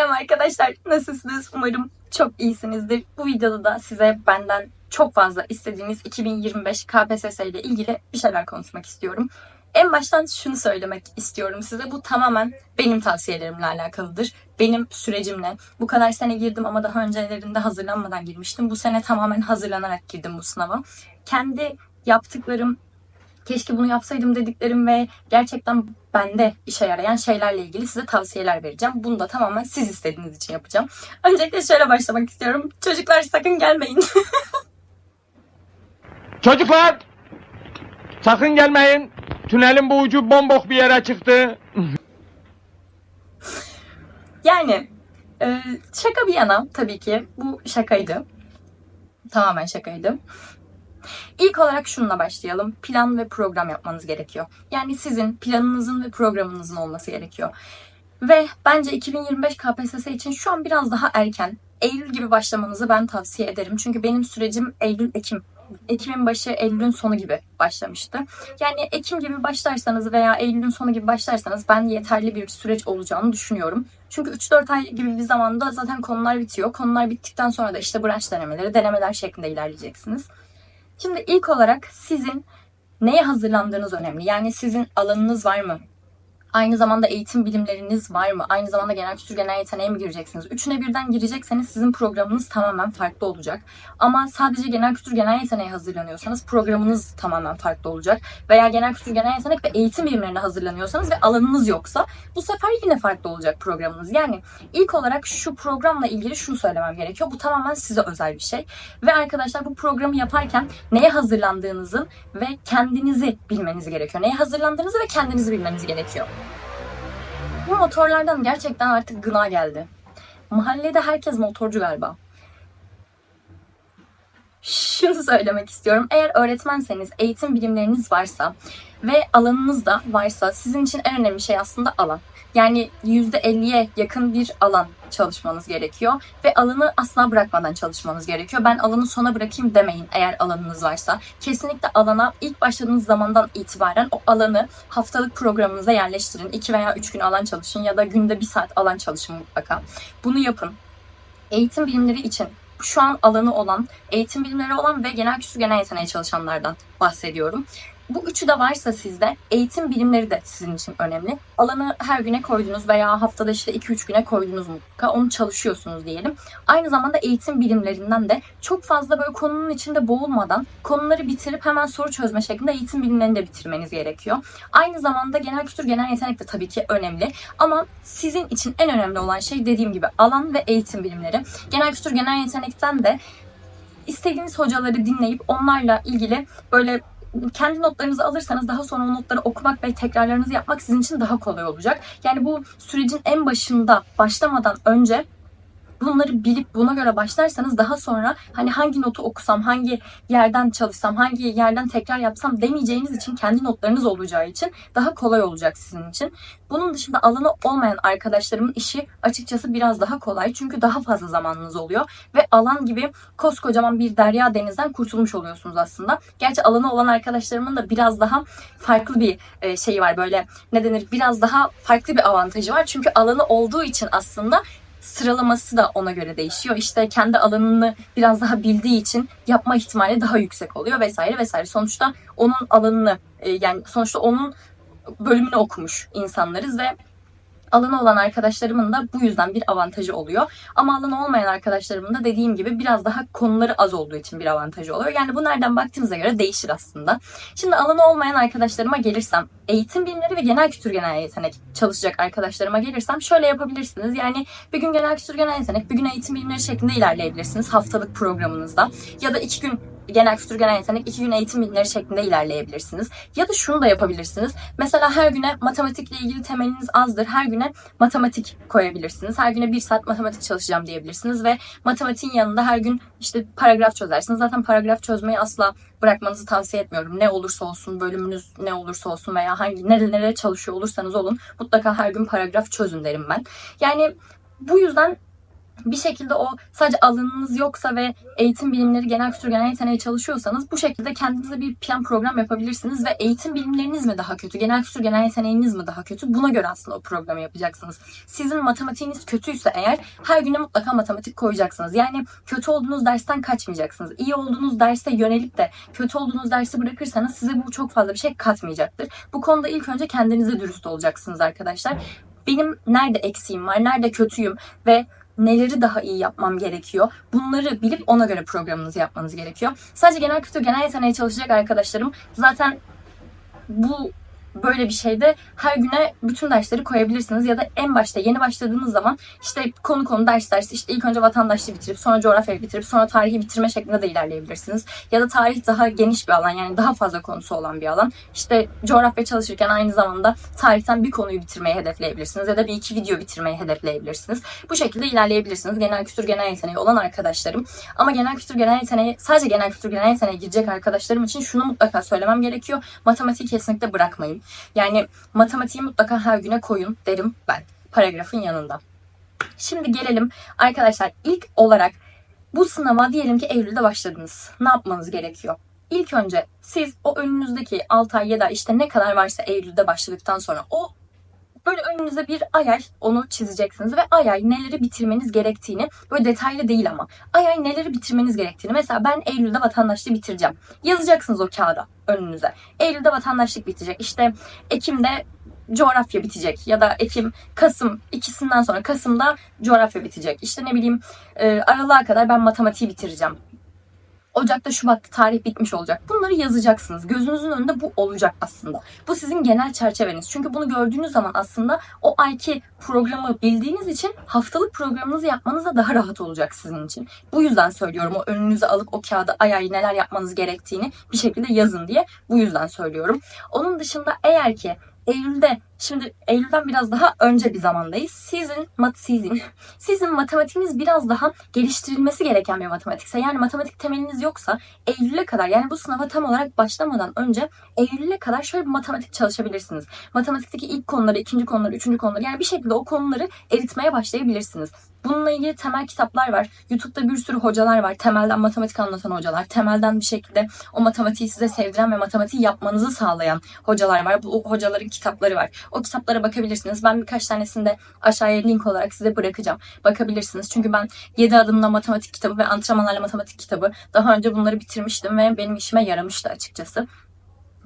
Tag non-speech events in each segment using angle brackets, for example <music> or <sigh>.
Selam arkadaşlar. Nasılsınız? Umarım çok iyisinizdir. Bu videoda da size benden çok fazla istediğiniz 2025 KPSS ile ilgili bir şeyler konuşmak istiyorum. En baştan şunu söylemek istiyorum size. Bu tamamen benim tavsiyelerimle alakalıdır. Benim sürecimle. Bu kadar sene girdim ama daha öncelerinde hazırlanmadan girmiştim. Bu sene tamamen hazırlanarak girdim bu sınava. Kendi yaptıklarım, keşke bunu yapsaydım dediklerim ve gerçekten bende işe yarayan şeylerle ilgili size tavsiyeler vereceğim. Bunu da tamamen siz istediğiniz için yapacağım. Öncelikle şöyle başlamak istiyorum. Çocuklar sakın gelmeyin. <laughs> Çocuklar! Sakın gelmeyin. Tünelin bu ucu bombok bir yere çıktı. <laughs> yani e, şaka bir yana tabii ki bu şakaydı. Tamamen şakaydı. İlk olarak şununla başlayalım. Plan ve program yapmanız gerekiyor. Yani sizin planınızın ve programınızın olması gerekiyor. Ve bence 2025 KPSS için şu an biraz daha erken. Eylül gibi başlamanızı ben tavsiye ederim. Çünkü benim sürecim Eylül-Ekim. Ekim'in başı Eylül'ün sonu gibi başlamıştı. Yani Ekim gibi başlarsanız veya Eylül'ün sonu gibi başlarsanız ben yeterli bir süreç olacağını düşünüyorum. Çünkü 3-4 ay gibi bir zamanda zaten konular bitiyor. Konular bittikten sonra da işte branş denemeleri, denemeler şeklinde ilerleyeceksiniz. Şimdi ilk olarak sizin neye hazırlandığınız önemli. Yani sizin alanınız var mı? Aynı zamanda eğitim bilimleriniz var mı? Aynı zamanda genel kültür genel yeteneğe mi gireceksiniz? Üçüne birden girecekseniz sizin programınız tamamen farklı olacak. Ama sadece genel kültür genel yeteneğe hazırlanıyorsanız programınız tamamen farklı olacak. Veya genel kültür genel yetenek ve eğitim bilimlerine hazırlanıyorsanız ve alanınız yoksa bu sefer yine farklı olacak programınız. Yani ilk olarak şu programla ilgili şunu söylemem gerekiyor. Bu tamamen size özel bir şey. Ve arkadaşlar bu programı yaparken neye hazırlandığınızın ve kendinizi bilmeniz gerekiyor. Neye hazırlandığınızı ve kendinizi bilmeniz gerekiyor. Bu motorlardan gerçekten artık gına geldi. Mahallede herkes motorcu galiba. Şunu söylemek istiyorum. Eğer öğretmenseniz, eğitim bilimleriniz varsa ve alanınız da varsa sizin için en önemli şey aslında alan. Yani %50'ye yakın bir alan çalışmanız gerekiyor ve alanı asla bırakmadan çalışmanız gerekiyor. Ben alanı sona bırakayım demeyin eğer alanınız varsa. Kesinlikle alana ilk başladığınız zamandan itibaren o alanı haftalık programınıza yerleştirin. 2 veya 3 gün alan çalışın ya da günde 1 saat alan çalışın mutlaka. Bunu yapın. Eğitim bilimleri için şu an alanı olan, eğitim bilimleri olan ve genel kültür genel yeteneğe çalışanlardan bahsediyorum. Bu üçü de varsa sizde eğitim bilimleri de sizin için önemli. Alanı her güne koydunuz veya haftada işte 2-3 güne koydunuz mutlaka. Onu çalışıyorsunuz diyelim. Aynı zamanda eğitim bilimlerinden de çok fazla böyle konunun içinde boğulmadan konuları bitirip hemen soru çözme şeklinde eğitim bilimlerini de bitirmeniz gerekiyor. Aynı zamanda genel kültür genel yetenek de tabii ki önemli. Ama sizin için en önemli olan şey dediğim gibi alan ve eğitim bilimleri. Genel kültür genel yetenekten de istediğiniz hocaları dinleyip onlarla ilgili böyle kendi notlarınızı alırsanız daha sonra o notları okumak ve tekrarlarınızı yapmak sizin için daha kolay olacak. Yani bu sürecin en başında başlamadan önce bunları bilip buna göre başlarsanız daha sonra hani hangi notu okusam, hangi yerden çalışsam, hangi yerden tekrar yapsam demeyeceğiniz için kendi notlarınız olacağı için daha kolay olacak sizin için. Bunun dışında alanı olmayan arkadaşlarımın işi açıkçası biraz daha kolay. Çünkü daha fazla zamanınız oluyor ve alan gibi koskocaman bir derya denizden kurtulmuş oluyorsunuz aslında. Gerçi alanı olan arkadaşlarımın da biraz daha farklı bir e, şeyi var böyle ne denir biraz daha farklı bir avantajı var. Çünkü alanı olduğu için aslında sıralaması da ona göre değişiyor. İşte kendi alanını biraz daha bildiği için yapma ihtimali daha yüksek oluyor vesaire vesaire. Sonuçta onun alanını e, yani sonuçta onun bölümünü okumuş insanlarız ve alanı olan arkadaşlarımın da bu yüzden bir avantajı oluyor. Ama alanı olmayan arkadaşlarımın da dediğim gibi biraz daha konuları az olduğu için bir avantajı oluyor. Yani bu nereden baktığımıza göre değişir aslında. Şimdi alanı olmayan arkadaşlarıma gelirsem, eğitim bilimleri ve genel kültür genel yetenek çalışacak arkadaşlarıma gelirsem şöyle yapabilirsiniz. Yani bir gün genel kültür genel yetenek, bir gün eğitim bilimleri şeklinde ilerleyebilirsiniz haftalık programınızda. Ya da iki gün genel kültür genel yetenek iki gün eğitim bilimleri şeklinde ilerleyebilirsiniz. Ya da şunu da yapabilirsiniz. Mesela her güne matematikle ilgili temeliniz azdır. Her güne matematik koyabilirsiniz. Her güne bir saat matematik çalışacağım diyebilirsiniz ve matematiğin yanında her gün işte paragraf çözersiniz. Zaten paragraf çözmeyi asla bırakmanızı tavsiye etmiyorum. Ne olursa olsun, bölümünüz ne olursa olsun veya hangi nerelere çalışıyor olursanız olun mutlaka her gün paragraf çözün derim ben. Yani bu yüzden bir şekilde o sadece alanınız yoksa ve eğitim bilimleri, genel kültür, genel yeteneği çalışıyorsanız bu şekilde kendinize bir plan program yapabilirsiniz ve eğitim bilimleriniz mi daha kötü, genel kültür, genel yeteneğiniz mi daha kötü? Buna göre aslında o programı yapacaksınız. Sizin matematiğiniz kötüyse eğer her güne mutlaka matematik koyacaksınız. Yani kötü olduğunuz dersten kaçmayacaksınız. İyi olduğunuz derste yönelip de kötü olduğunuz dersi bırakırsanız size bu çok fazla bir şey katmayacaktır. Bu konuda ilk önce kendinize dürüst olacaksınız arkadaşlar. Benim nerede eksiğim var, nerede kötüyüm ve neleri daha iyi yapmam gerekiyor. Bunları bilip ona göre programınızı yapmanız gerekiyor. Sadece genel kültür, genel yeteneğe çalışacak arkadaşlarım zaten bu böyle bir şeyde her güne bütün dersleri koyabilirsiniz ya da en başta yeni başladığınız zaman işte konu konu ders ders işte ilk önce vatandaşlığı bitirip sonra coğrafyayı bitirip sonra tarihi bitirme şeklinde de ilerleyebilirsiniz. Ya da tarih daha geniş bir alan yani daha fazla konusu olan bir alan. İşte coğrafya çalışırken aynı zamanda tarihten bir konuyu bitirmeyi hedefleyebilirsiniz ya da bir iki video bitirmeyi hedefleyebilirsiniz. Bu şekilde ilerleyebilirsiniz. Genel kültür genel yeteneği olan arkadaşlarım. Ama genel kültür genel yeteneği sadece genel kültür genel yeteneğe girecek arkadaşlarım için şunu mutlaka söylemem gerekiyor. Matematiği kesinlikle bırakmayın. Yani matematiği mutlaka her güne koyun derim ben paragrafın yanında. Şimdi gelelim arkadaşlar ilk olarak bu sınava diyelim ki Eylül'de başladınız. Ne yapmanız gerekiyor? İlk önce siz o önünüzdeki 6 ay ya da işte ne kadar varsa Eylül'de başladıktan sonra o böyle önünüze bir ay ay onu çizeceksiniz ve ay ay neleri bitirmeniz gerektiğini böyle detaylı değil ama ay ay neleri bitirmeniz gerektiğini mesela ben Eylül'de vatandaşlığı bitireceğim. Yazacaksınız o kağıda önünüze. Eylül'de vatandaşlık bitecek. İşte Ekim'de coğrafya bitecek ya da Ekim, Kasım ikisinden sonra Kasım'da coğrafya bitecek. İşte ne bileyim e, Aralık'a kadar ben matematiği bitireceğim. Ocak'ta Şubat tarih bitmiş olacak. Bunları yazacaksınız. Gözünüzün önünde bu olacak aslında. Bu sizin genel çerçeveniz. Çünkü bunu gördüğünüz zaman aslında o ayki programı bildiğiniz için haftalık programınızı yapmanız da daha rahat olacak sizin için. Bu yüzden söylüyorum o önünüze alıp o kağıda ay ay neler yapmanız gerektiğini bir şekilde yazın diye. Bu yüzden söylüyorum. Onun dışında eğer ki Eylül'de şimdi Eylül'den biraz daha önce bir zamandayız. Sizin mat sizin sizin matematiğiniz biraz daha geliştirilmesi gereken bir matematikse yani matematik temeliniz yoksa Eylül'e kadar yani bu sınava tam olarak başlamadan önce Eylül'e kadar şöyle bir matematik çalışabilirsiniz. Matematikteki ilk konuları, ikinci konuları, üçüncü konuları yani bir şekilde o konuları eritmeye başlayabilirsiniz. Bununla ilgili temel kitaplar var. YouTube'da bir sürü hocalar var. Temelden matematik anlatan hocalar. Temelden bir şekilde o matematiği size sevdiren ve matematiği yapmanızı sağlayan hocalar var. Bu hocaların kitapları var. O kitaplara bakabilirsiniz. Ben birkaç tanesini de aşağıya link olarak size bırakacağım. Bakabilirsiniz. Çünkü ben 7 adımla matematik kitabı ve antrenmanlarla matematik kitabı daha önce bunları bitirmiştim ve benim işime yaramıştı açıkçası.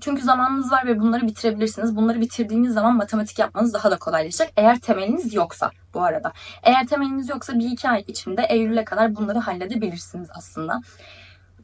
Çünkü zamanınız var ve bunları bitirebilirsiniz. Bunları bitirdiğiniz zaman matematik yapmanız daha da kolaylaşacak. Eğer temeliniz yoksa bu arada. Eğer temeliniz yoksa bir iki ay içinde Eylül'e kadar bunları halledebilirsiniz aslında.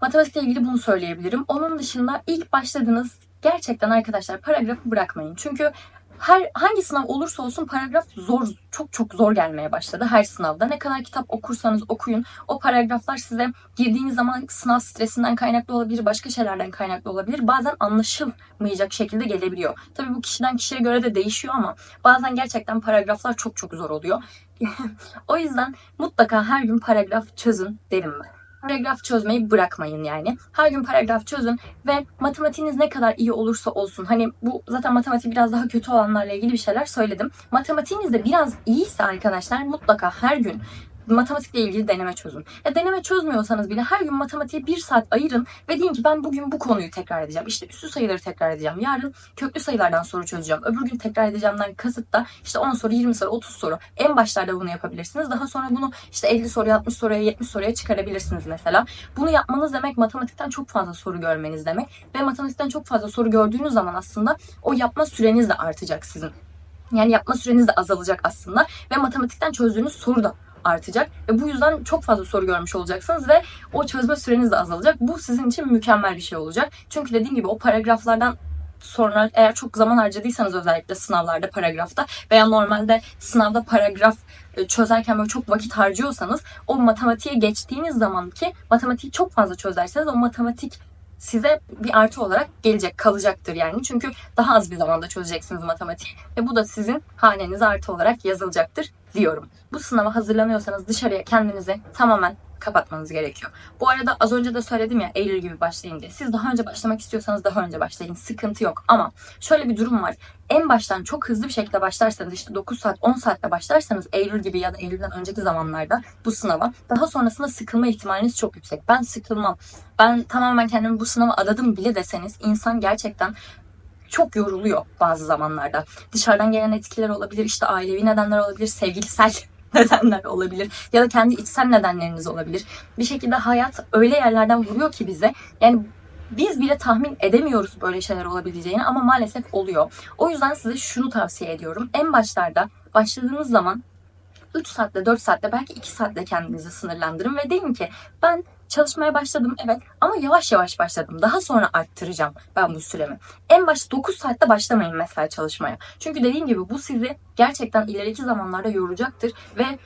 Matematikle ilgili bunu söyleyebilirim. Onun dışında ilk başladığınız gerçekten arkadaşlar paragrafı bırakmayın. Çünkü her hangi sınav olursa olsun paragraf zor çok çok zor gelmeye başladı her sınavda. Ne kadar kitap okursanız okuyun o paragraflar size girdiğiniz zaman sınav stresinden kaynaklı olabilir, başka şeylerden kaynaklı olabilir. Bazen anlaşılmayacak şekilde gelebiliyor. Tabii bu kişiden kişiye göre de değişiyor ama bazen gerçekten paragraflar çok çok zor oluyor. <laughs> o yüzden mutlaka her gün paragraf çözün derim ben paragraf çözmeyi bırakmayın yani. Her gün paragraf çözün ve matematiğiniz ne kadar iyi olursa olsun. Hani bu zaten matematik biraz daha kötü olanlarla ilgili bir şeyler söyledim. Matematiğiniz de biraz iyiyse arkadaşlar mutlaka her gün matematikle ilgili deneme çözün. Ya deneme çözmüyorsanız bile her gün matematiğe bir saat ayırın ve deyin ki ben bugün bu konuyu tekrar edeceğim. İşte üstü sayıları tekrar edeceğim. Yarın köklü sayılardan soru çözeceğim. Öbür gün tekrar edeceğimden kasıt da işte 10 soru, 20 soru, 30 soru. En başlarda bunu yapabilirsiniz. Daha sonra bunu işte 50 soruya, 60 soruya, 70 soruya çıkarabilirsiniz mesela. Bunu yapmanız demek matematikten çok fazla soru görmeniz demek. Ve matematikten çok fazla soru gördüğünüz zaman aslında o yapma süreniz de artacak sizin. Yani yapma süreniz de azalacak aslında ve matematikten çözdüğünüz soru da artacak ve bu yüzden çok fazla soru görmüş olacaksınız ve o çözme süreniz de azalacak. Bu sizin için mükemmel bir şey olacak. Çünkü dediğim gibi o paragraflardan sonra eğer çok zaman harcadıysanız özellikle sınavlarda paragrafta veya normalde sınavda paragraf e, çözerken böyle çok vakit harcıyorsanız o matematiğe geçtiğiniz zaman ki matematiği çok fazla çözerseniz o matematik size bir artı olarak gelecek, kalacaktır yani. Çünkü daha az bir zamanda çözeceksiniz matematik ve bu da sizin hanenize artı olarak yazılacaktır diyorum. Bu sınava hazırlanıyorsanız dışarıya kendinizi tamamen kapatmanız gerekiyor. Bu arada az önce de söyledim ya Eylül gibi başlayın diye. Siz daha önce başlamak istiyorsanız daha önce başlayın. Sıkıntı yok ama şöyle bir durum var. En baştan çok hızlı bir şekilde başlarsanız işte 9 saat 10 saatte başlarsanız Eylül gibi ya da Eylül'den önceki zamanlarda bu sınava daha sonrasında sıkılma ihtimaliniz çok yüksek. Ben sıkılmam. Ben tamamen kendimi bu sınava adadım bile deseniz insan gerçekten çok yoruluyor bazı zamanlarda. Dışarıdan gelen etkiler olabilir, işte ailevi nedenler olabilir, sevgilisel <laughs> nedenler olabilir ya da kendi içsel nedenleriniz olabilir. Bir şekilde hayat öyle yerlerden vuruyor ki bize. Yani biz bile tahmin edemiyoruz böyle şeyler olabileceğini ama maalesef oluyor. O yüzden size şunu tavsiye ediyorum. En başlarda başladığınız zaman 3 saatte 4 saatte belki 2 saatte kendinizi sınırlandırın ve deyin ki ben çalışmaya başladım evet ama yavaş yavaş başladım. Daha sonra arttıracağım ben bu süremi. En başta 9 saatte başlamayın mesela çalışmaya. Çünkü dediğim gibi bu sizi gerçekten ileriki zamanlarda yoracaktır ve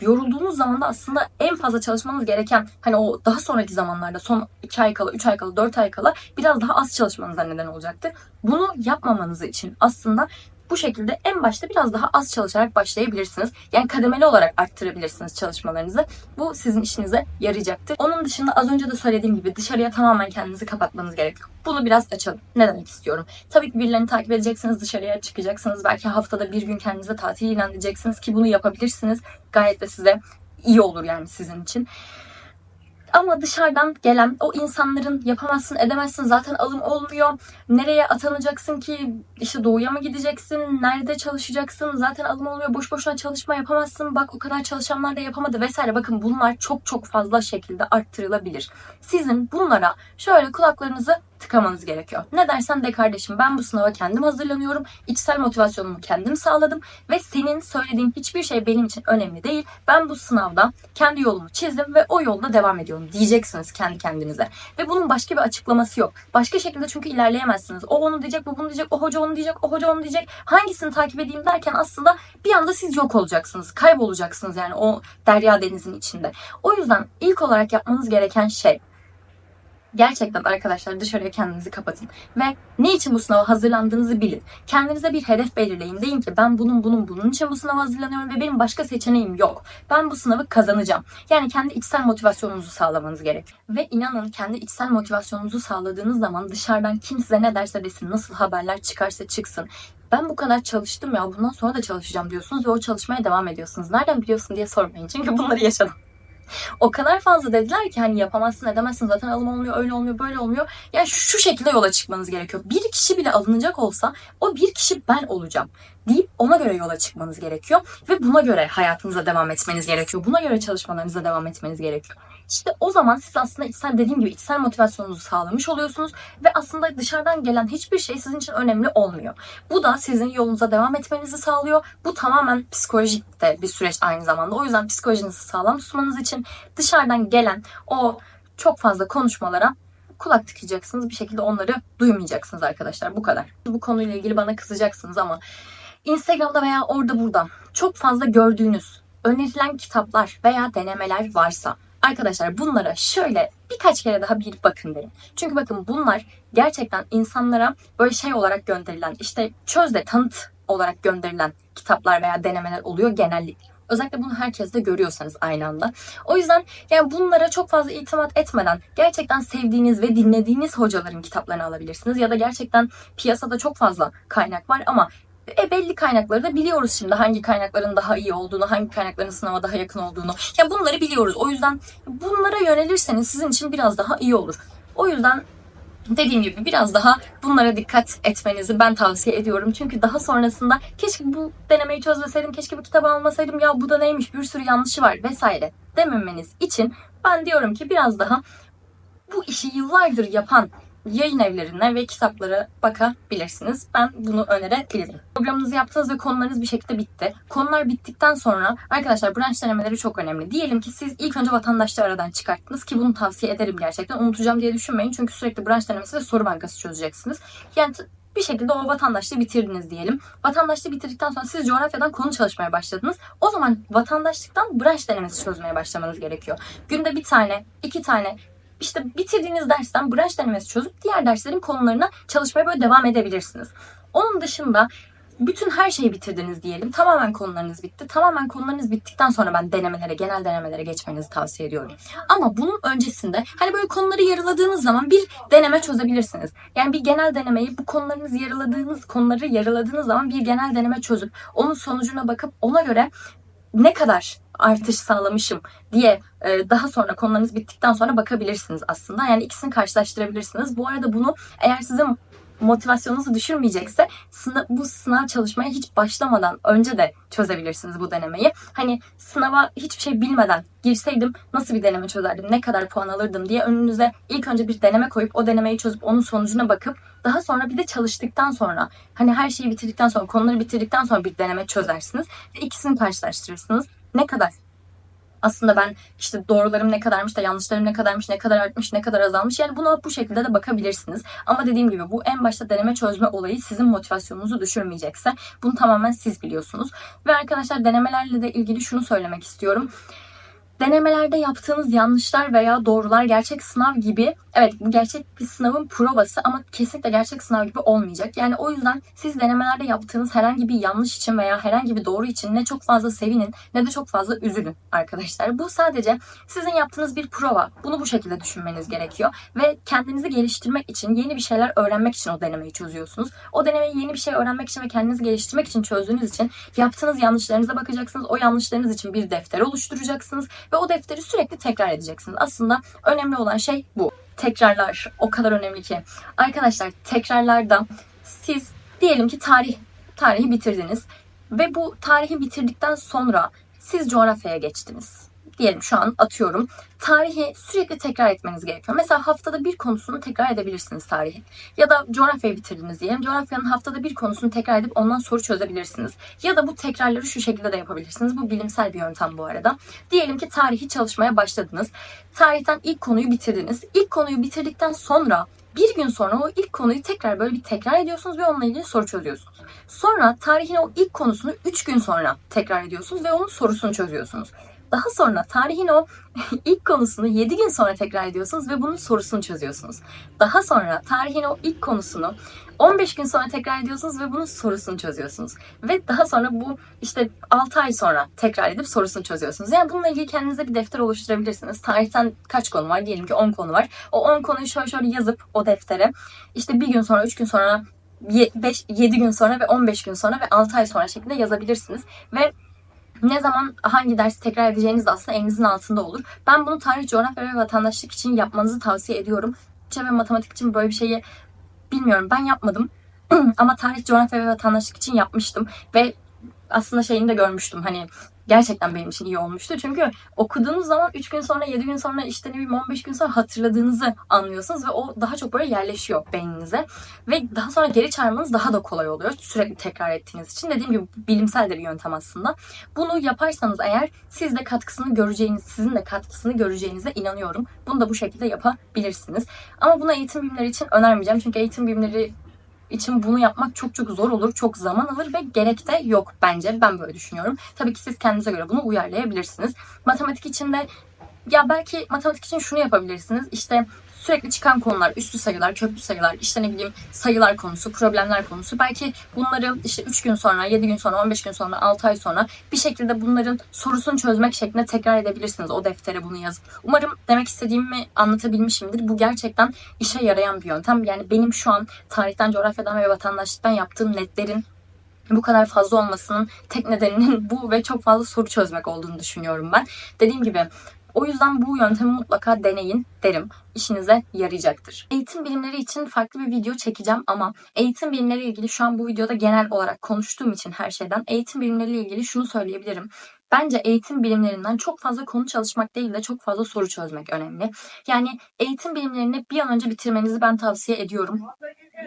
yorulduğunuz zaman da aslında en fazla çalışmanız gereken hani o daha sonraki zamanlarda son 2 ay kala, 3 ay kala, 4 ay kala biraz daha az çalışmanıza neden olacaktır. Bunu yapmamanız için aslında bu şekilde en başta biraz daha az çalışarak başlayabilirsiniz. Yani kademeli olarak arttırabilirsiniz çalışmalarınızı. Bu sizin işinize yarayacaktır. Onun dışında az önce de söylediğim gibi dışarıya tamamen kendinizi kapatmanız gerekiyor. Bunu biraz açalım. Ne demek istiyorum? Tabii ki birilerini takip edeceksiniz, dışarıya çıkacaksınız. Belki haftada bir gün kendinize tatil ilan edeceksiniz ki bunu yapabilirsiniz. Gayet de size iyi olur yani sizin için. Ama dışarıdan gelen o insanların yapamazsın edemezsin zaten alım olmuyor. Nereye atanacaksın ki işte doğuya mı gideceksin? Nerede çalışacaksın? Zaten alım olmuyor. Boş boşuna çalışma yapamazsın. Bak o kadar çalışanlar da yapamadı vesaire. Bakın bunlar çok çok fazla şekilde arttırılabilir. Sizin bunlara şöyle kulaklarınızı tıkamanız gerekiyor. Ne dersen de kardeşim ben bu sınava kendim hazırlanıyorum. İçsel motivasyonumu kendim sağladım ve senin söylediğin hiçbir şey benim için önemli değil. Ben bu sınavda kendi yolumu çizdim ve o yolda devam ediyorum diyeceksiniz kendi kendinize. Ve bunun başka bir açıklaması yok. Başka şekilde çünkü ilerleyemezsiniz. O onu diyecek, bu bunu diyecek, o hoca onu diyecek, o hoca onu diyecek. Hangisini takip edeyim derken aslında bir anda siz yok olacaksınız. Kaybolacaksınız yani o derya denizin içinde. O yüzden ilk olarak yapmanız gereken şey Gerçekten arkadaşlar dışarıya kendinizi kapatın. Ve ne için bu sınava hazırlandığınızı bilin. Kendinize bir hedef belirleyin. Deyin ki ben bunun bunun bunun için bu sınava hazırlanıyorum ve benim başka seçeneğim yok. Ben bu sınavı kazanacağım. Yani kendi içsel motivasyonunuzu sağlamanız gerek. Ve inanın kendi içsel motivasyonunuzu sağladığınız zaman dışarıdan kim size ne derse desin, nasıl haberler çıkarsa çıksın. Ben bu kadar çalıştım ya bundan sonra da çalışacağım diyorsunuz ve o çalışmaya devam ediyorsunuz. Nereden biliyorsun diye sormayın. Çünkü bunları yaşadım o kadar fazla dediler ki hani yapamazsın edemezsin zaten alım olmuyor öyle olmuyor böyle olmuyor. Yani şu şekilde yola çıkmanız gerekiyor. Bir kişi bile alınacak olsa o bir kişi ben olacağım deyip ona göre yola çıkmanız gerekiyor. Ve buna göre hayatınıza devam etmeniz gerekiyor. Buna göre çalışmalarınıza devam etmeniz gerekiyor. İşte o zaman siz aslında içsel dediğim gibi içsel motivasyonunuzu sağlamış oluyorsunuz ve aslında dışarıdan gelen hiçbir şey sizin için önemli olmuyor. Bu da sizin yolunuza devam etmenizi sağlıyor. Bu tamamen psikolojik de bir süreç aynı zamanda. O yüzden psikolojinizi sağlam tutmanız için dışarıdan gelen o çok fazla konuşmalara kulak tıkayacaksınız. Bir şekilde onları duymayacaksınız arkadaşlar. Bu kadar. Bu konuyla ilgili bana kızacaksınız ama Instagram'da veya orada burada çok fazla gördüğünüz önerilen kitaplar veya denemeler varsa arkadaşlar bunlara şöyle birkaç kere daha bir bakın derim. Çünkü bakın bunlar gerçekten insanlara böyle şey olarak gönderilen işte çöz de tanıt olarak gönderilen kitaplar veya denemeler oluyor genellikle. Özellikle bunu herkes de görüyorsanız aynı anda. O yüzden yani bunlara çok fazla itimat etmeden gerçekten sevdiğiniz ve dinlediğiniz hocaların kitaplarını alabilirsiniz. Ya da gerçekten piyasada çok fazla kaynak var ama e belli kaynakları da biliyoruz şimdi hangi kaynakların daha iyi olduğunu, hangi kaynakların sınava daha yakın olduğunu. Ya bunları biliyoruz. O yüzden bunlara yönelirseniz sizin için biraz daha iyi olur. O yüzden dediğim gibi biraz daha bunlara dikkat etmenizi ben tavsiye ediyorum. Çünkü daha sonrasında keşke bu denemeyi çözmeseydim, keşke bu kitabı almasaydım, ya bu da neymiş bir sürü yanlışı var vesaire dememeniz için ben diyorum ki biraz daha bu işi yıllardır yapan yayın evlerine ve kitaplara bakabilirsiniz. Ben bunu önerebilirim. Programınızı yaptınız ve konularınız bir şekilde bitti. Konular bittikten sonra arkadaşlar branş denemeleri çok önemli. Diyelim ki siz ilk önce vatandaşlığı aradan çıkarttınız ki bunu tavsiye ederim gerçekten. Unutacağım diye düşünmeyin çünkü sürekli branş denemesi ve soru bankası çözeceksiniz. Yani bir şekilde o vatandaşlığı bitirdiniz diyelim. Vatandaşlığı bitirdikten sonra siz coğrafyadan konu çalışmaya başladınız. O zaman vatandaşlıktan branş denemesi çözmeye başlamanız gerekiyor. Günde bir tane, iki tane işte bitirdiğiniz dersten branş denemesi çözüp diğer derslerin konularına çalışmaya böyle devam edebilirsiniz. Onun dışında bütün her şeyi bitirdiniz diyelim. Tamamen konularınız bitti. Tamamen konularınız bittikten sonra ben denemelere, genel denemelere geçmenizi tavsiye ediyorum. Ama bunun öncesinde hani böyle konuları yarıladığınız zaman bir deneme çözebilirsiniz. Yani bir genel denemeyi bu konularınızı yarıladığınız konuları yarıladığınız zaman bir genel deneme çözüp onun sonucuna bakıp ona göre ne kadar artış sağlamışım diye e, daha sonra konularınız bittikten sonra bakabilirsiniz aslında. Yani ikisini karşılaştırabilirsiniz. Bu arada bunu eğer sizin motivasyonunuzu düşürmeyecekse sınav, bu sınav çalışmaya hiç başlamadan önce de çözebilirsiniz bu denemeyi. Hani sınava hiçbir şey bilmeden girseydim nasıl bir deneme çözerdim, ne kadar puan alırdım diye önünüze ilk önce bir deneme koyup o denemeyi çözüp onun sonucuna bakıp daha sonra bir de çalıştıktan sonra hani her şeyi bitirdikten sonra konuları bitirdikten sonra bir deneme çözersiniz ve ikisini karşılaştırırsınız. Ne kadar aslında ben işte doğrularım ne kadarmış da yanlışlarım ne kadarmış, ne kadar artmış, ne kadar azalmış. Yani buna bu şekilde de bakabilirsiniz. Ama dediğim gibi bu en başta deneme çözme olayı sizin motivasyonunuzu düşürmeyecekse bunu tamamen siz biliyorsunuz. Ve arkadaşlar denemelerle de ilgili şunu söylemek istiyorum. Denemelerde yaptığınız yanlışlar veya doğrular gerçek sınav gibi, evet bu gerçek bir sınavın provası ama kesinlikle gerçek sınav gibi olmayacak. Yani o yüzden siz denemelerde yaptığınız herhangi bir yanlış için veya herhangi bir doğru için ne çok fazla sevinin ne de çok fazla üzülün arkadaşlar. Bu sadece sizin yaptığınız bir prova. Bunu bu şekilde düşünmeniz gerekiyor. Ve kendinizi geliştirmek için, yeni bir şeyler öğrenmek için o denemeyi çözüyorsunuz. O denemeyi yeni bir şey öğrenmek için ve kendinizi geliştirmek için çözdüğünüz için yaptığınız yanlışlarınıza bakacaksınız. O yanlışlarınız için bir defter oluşturacaksınız ve o defteri sürekli tekrar edeceksiniz. Aslında önemli olan şey bu. Tekrarlar o kadar önemli ki. Arkadaşlar tekrarlarda siz diyelim ki tarih tarihi bitirdiniz ve bu tarihi bitirdikten sonra siz coğrafyaya geçtiniz. Diyelim şu an atıyorum. Tarihi sürekli tekrar etmeniz gerekiyor. Mesela haftada bir konusunu tekrar edebilirsiniz tarihi. Ya da coğrafyayı bitirdiniz diyelim. Coğrafyanın haftada bir konusunu tekrar edip ondan soru çözebilirsiniz. Ya da bu tekrarları şu şekilde de yapabilirsiniz. Bu bilimsel bir yöntem bu arada. Diyelim ki tarihi çalışmaya başladınız. Tarihten ilk konuyu bitirdiniz. İlk konuyu bitirdikten sonra bir gün sonra o ilk konuyu tekrar böyle bir tekrar ediyorsunuz ve onunla ilgili soru çözüyorsunuz. Sonra tarihin o ilk konusunu 3 gün sonra tekrar ediyorsunuz ve onun sorusunu çözüyorsunuz. Daha sonra tarihin o <laughs> ilk konusunu 7 gün sonra tekrar ediyorsunuz ve bunun sorusunu çözüyorsunuz. Daha sonra tarihin o ilk konusunu 15 gün sonra tekrar ediyorsunuz ve bunun sorusunu çözüyorsunuz. Ve daha sonra bu işte 6 ay sonra tekrar edip sorusunu çözüyorsunuz. Yani bununla ilgili kendinize bir defter oluşturabilirsiniz. Tarihten kaç konu var? Diyelim ki 10 konu var. O 10 konuyu şöyle şöyle yazıp o deftere işte bir gün sonra, 3 gün sonra 5, 7 gün sonra ve 15 gün sonra ve 6 ay sonra şeklinde yazabilirsiniz. Ve ne zaman hangi dersi tekrar edeceğiniz de aslında elinizin altında olur. Ben bunu tarih, coğrafya ve vatandaşlık için yapmanızı tavsiye ediyorum. Türkçe ve matematik için böyle bir şeyi bilmiyorum ben yapmadım. <clears throat> Ama tarih, coğrafya ve vatandaşlık için yapmıştım. Ve aslında şeyini de görmüştüm hani gerçekten benim için iyi olmuştu. Çünkü okuduğunuz zaman 3 gün sonra, 7 gün sonra, işte ne bileyim 15 gün sonra hatırladığınızı anlıyorsunuz ve o daha çok böyle yerleşiyor beyninize. Ve daha sonra geri çağırmanız daha da kolay oluyor. Sürekli tekrar ettiğiniz için. Dediğim gibi bilimsel bir yöntem aslında. Bunu yaparsanız eğer siz de katkısını göreceğiniz, sizin de katkısını göreceğinize inanıyorum. Bunu da bu şekilde yapabilirsiniz. Ama bunu eğitim bilimleri için önermeyeceğim. Çünkü eğitim bilimleri için bunu yapmak çok çok zor olur, çok zaman alır ve gerek de yok bence. Ben böyle düşünüyorum. Tabii ki siz kendinize göre bunu uyarlayabilirsiniz. Matematik için de ya belki matematik için şunu yapabilirsiniz. İşte sürekli çıkan konular, üstü sayılar, köklü sayılar, işte ne bileyim sayılar konusu, problemler konusu. Belki bunları işte 3 gün sonra, 7 gün sonra, 15 gün sonra, 6 ay sonra bir şekilde bunların sorusunu çözmek şeklinde tekrar edebilirsiniz. O deftere bunu yazıp. Umarım demek istediğimi anlatabilmişimdir. Bu gerçekten işe yarayan bir yöntem. Yani benim şu an tarihten, coğrafyadan ve vatandaşlıktan yaptığım netlerin bu kadar fazla olmasının tek nedeninin <laughs> bu ve çok fazla soru çözmek olduğunu düşünüyorum ben. Dediğim gibi o yüzden bu yöntemi mutlaka deneyin derim. İşinize yarayacaktır. Eğitim bilimleri için farklı bir video çekeceğim ama eğitim bilimleri ilgili şu an bu videoda genel olarak konuştuğum için her şeyden eğitim bilimleri ilgili şunu söyleyebilirim. Bence eğitim bilimlerinden çok fazla konu çalışmak değil de çok fazla soru çözmek önemli. Yani eğitim bilimlerini bir an önce bitirmenizi ben tavsiye ediyorum.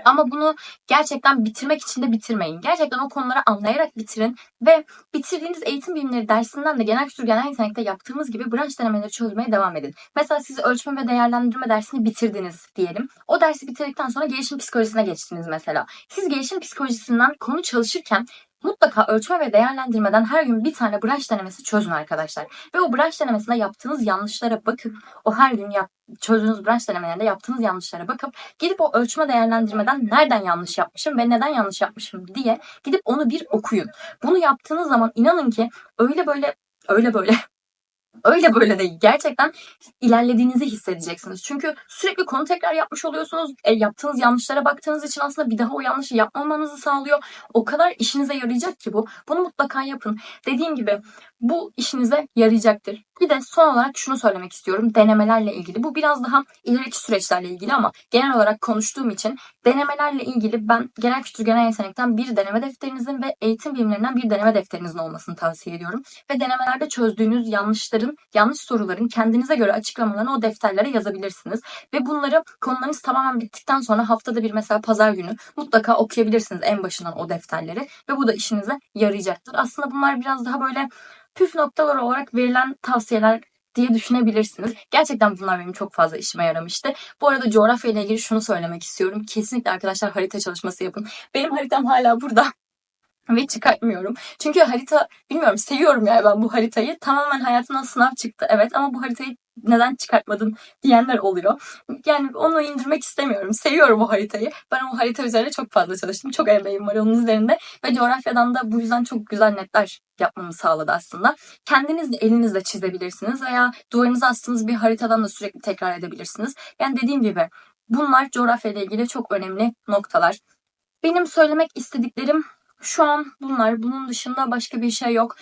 Ama bunu gerçekten bitirmek için de bitirmeyin. Gerçekten o konuları anlayarak bitirin ve bitirdiğiniz eğitim bilimleri dersinden de genel kültür genel yetenekte yaptığımız gibi branş denemeleri çözmeye devam edin. Mesela siz ölçme ve değerlendirme dersini bitirdiniz diyelim. O dersi bitirdikten sonra gelişim psikolojisine geçtiniz mesela. Siz gelişim psikolojisinden konu çalışırken Mutlaka ölçme ve değerlendirmeden her gün bir tane branş denemesi çözün arkadaşlar. Ve o branş denemesinde yaptığınız yanlışlara bakıp o her gün yap, çözdüğünüz branş denemelerinde yaptığınız yanlışlara bakıp gidip o ölçme değerlendirmeden nereden yanlış yapmışım ve neden yanlış yapmışım diye gidip onu bir okuyun. Bunu yaptığınız zaman inanın ki öyle böyle öyle böyle öyle böyle değil. Gerçekten ilerlediğinizi hissedeceksiniz. Çünkü sürekli konu tekrar yapmış oluyorsunuz. E, yaptığınız yanlışlara baktığınız için aslında bir daha o yanlışı yapmamanızı sağlıyor. O kadar işinize yarayacak ki bu. Bunu mutlaka yapın. Dediğim gibi bu işinize yarayacaktır. Bir de son olarak şunu söylemek istiyorum. Denemelerle ilgili. Bu biraz daha ileriki süreçlerle ilgili ama genel olarak konuştuğum için denemelerle ilgili ben genel kültür genel yetenekten bir deneme defterinizin ve eğitim bilimlerinden bir deneme defterinizin olmasını tavsiye ediyorum. Ve denemelerde çözdüğünüz yanlışların, yanlış soruların kendinize göre açıklamalarını o defterlere yazabilirsiniz. Ve bunları konularınız tamamen bittikten sonra haftada bir mesela pazar günü mutlaka okuyabilirsiniz en başından o defterleri. Ve bu da işinize yarayacaktır. Aslında bunlar biraz daha böyle püf noktalar olarak verilen tavsiyeler diye düşünebilirsiniz. Gerçekten bunlar benim çok fazla işime yaramıştı. Bu arada coğrafya ile ilgili şunu söylemek istiyorum. Kesinlikle arkadaşlar harita çalışması yapın. Benim haritam hala burada. <laughs> Ve çıkartmıyorum. Çünkü harita bilmiyorum seviyorum yani ben bu haritayı. Tamamen hayatımdan sınav çıktı evet ama bu haritayı neden çıkartmadın diyenler oluyor. Yani onu indirmek istemiyorum. Seviyorum o haritayı. Ben o harita üzerine çok fazla çalıştım. Çok emeğim var onun üzerinde. Ve coğrafyadan da bu yüzden çok güzel netler yapmamı sağladı aslında. Kendiniz de elinizle çizebilirsiniz veya duvarınıza astığınız bir haritadan da sürekli tekrar edebilirsiniz. Yani dediğim gibi bunlar coğrafya ile ilgili çok önemli noktalar. Benim söylemek istediklerim şu an bunlar. Bunun dışında başka bir şey yok.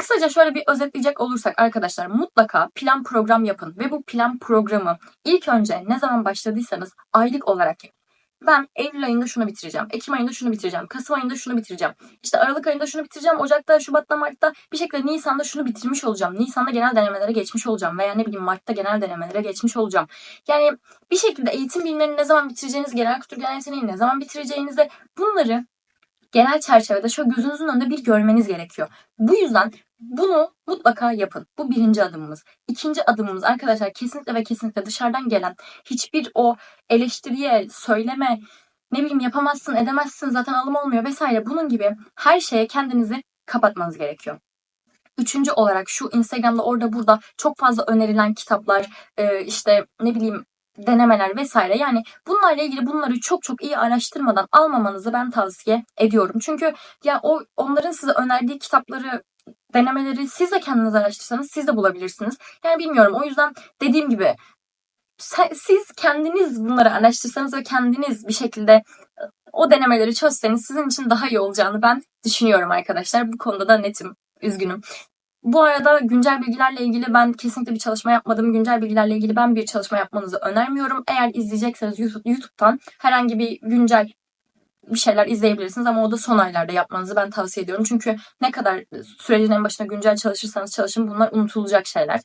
Kısaca şöyle bir özetleyecek olursak arkadaşlar mutlaka plan program yapın ve bu plan programı ilk önce ne zaman başladıysanız aylık olarak yapın. Ben Eylül ayında şunu bitireceğim, Ekim ayında şunu bitireceğim, Kasım ayında şunu bitireceğim, işte Aralık ayında şunu bitireceğim, Ocak'ta, Şubat'ta, Mart'ta bir şekilde Nisan'da şunu bitirmiş olacağım. Nisan'da genel denemelere geçmiş olacağım veya ne bileyim Mart'ta genel denemelere geçmiş olacağım. Yani bir şekilde eğitim bilimlerini ne zaman bitireceğiniz, genel kültür genel yeteneği ne zaman bitireceğinizi bunları genel çerçevede şöyle gözünüzün önünde bir görmeniz gerekiyor. Bu yüzden bunu mutlaka yapın. Bu birinci adımımız. İkinci adımımız arkadaşlar kesinlikle ve kesinlikle dışarıdan gelen hiçbir o eleştiriye, söyleme, ne bileyim yapamazsın, edemezsin, zaten alım olmuyor vesaire bunun gibi her şeye kendinizi kapatmanız gerekiyor. Üçüncü olarak şu Instagram'da orada burada çok fazla önerilen kitaplar, işte ne bileyim denemeler vesaire. Yani bunlarla ilgili bunları çok çok iyi araştırmadan almamanızı ben tavsiye ediyorum. Çünkü ya o onların size önerdiği kitapları denemeleri siz de kendiniz araştırsanız siz de bulabilirsiniz. Yani bilmiyorum. O yüzden dediğim gibi siz kendiniz bunları araştırsanız ve kendiniz bir şekilde o denemeleri çözseniz sizin için daha iyi olacağını ben düşünüyorum arkadaşlar. Bu konuda da netim. Üzgünüm. Bu arada güncel bilgilerle ilgili ben kesinlikle bir çalışma yapmadım. Güncel bilgilerle ilgili ben bir çalışma yapmanızı önermiyorum. Eğer izleyecekseniz YouTube, YouTube'dan herhangi bir güncel bir şeyler izleyebilirsiniz ama o da son aylarda yapmanızı ben tavsiye ediyorum. Çünkü ne kadar sürecin en başına güncel çalışırsanız çalışın bunlar unutulacak şeyler.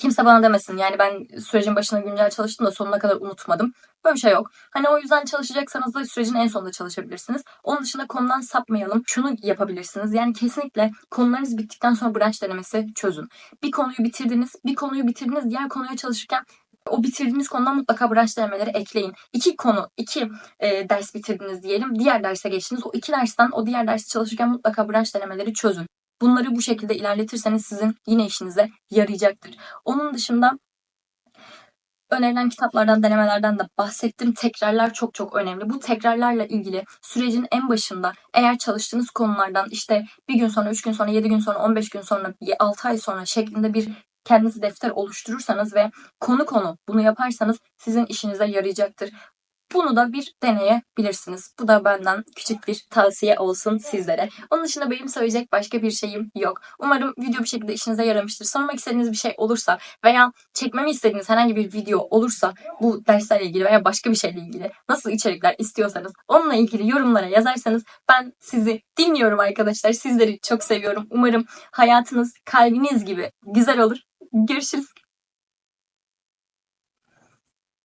Kimse bana demesin yani ben sürecin başına güncel çalıştım da sonuna kadar unutmadım. Böyle bir şey yok. Hani o yüzden çalışacaksanız da sürecin en sonunda çalışabilirsiniz. Onun dışında konudan sapmayalım. Şunu yapabilirsiniz. Yani kesinlikle konularınız bittikten sonra branş denemesi çözün. Bir konuyu bitirdiniz, bir konuyu bitirdiniz, diğer konuya çalışırken o bitirdiğiniz konudan mutlaka branş denemeleri ekleyin. İki konu, iki e, ders bitirdiniz diyelim. Diğer derse geçtiniz. O iki dersten o diğer dersi çalışırken mutlaka branş denemeleri çözün. Bunları bu şekilde ilerletirseniz sizin yine işinize yarayacaktır. Onun dışında önerilen kitaplardan, denemelerden de bahsettim. Tekrarlar çok çok önemli. Bu tekrarlarla ilgili sürecin en başında eğer çalıştığınız konulardan işte bir gün sonra, üç gün sonra, yedi gün sonra, on beş gün sonra, altı ay sonra şeklinde bir kendinize defter oluşturursanız ve konu konu bunu yaparsanız sizin işinize yarayacaktır. Bunu da bir deneyebilirsiniz. Bu da benden küçük bir tavsiye olsun sizlere. Onun dışında benim söyleyecek başka bir şeyim yok. Umarım video bir şekilde işinize yaramıştır. Sormak istediğiniz bir şey olursa veya çekmemi istediğiniz herhangi bir video olursa bu derslerle ilgili veya başka bir şeyle ilgili nasıl içerikler istiyorsanız onunla ilgili yorumlara yazarsanız ben sizi dinliyorum arkadaşlar. Sizleri çok seviyorum. Umarım hayatınız kalbiniz gibi güzel olur. Görüşürüz.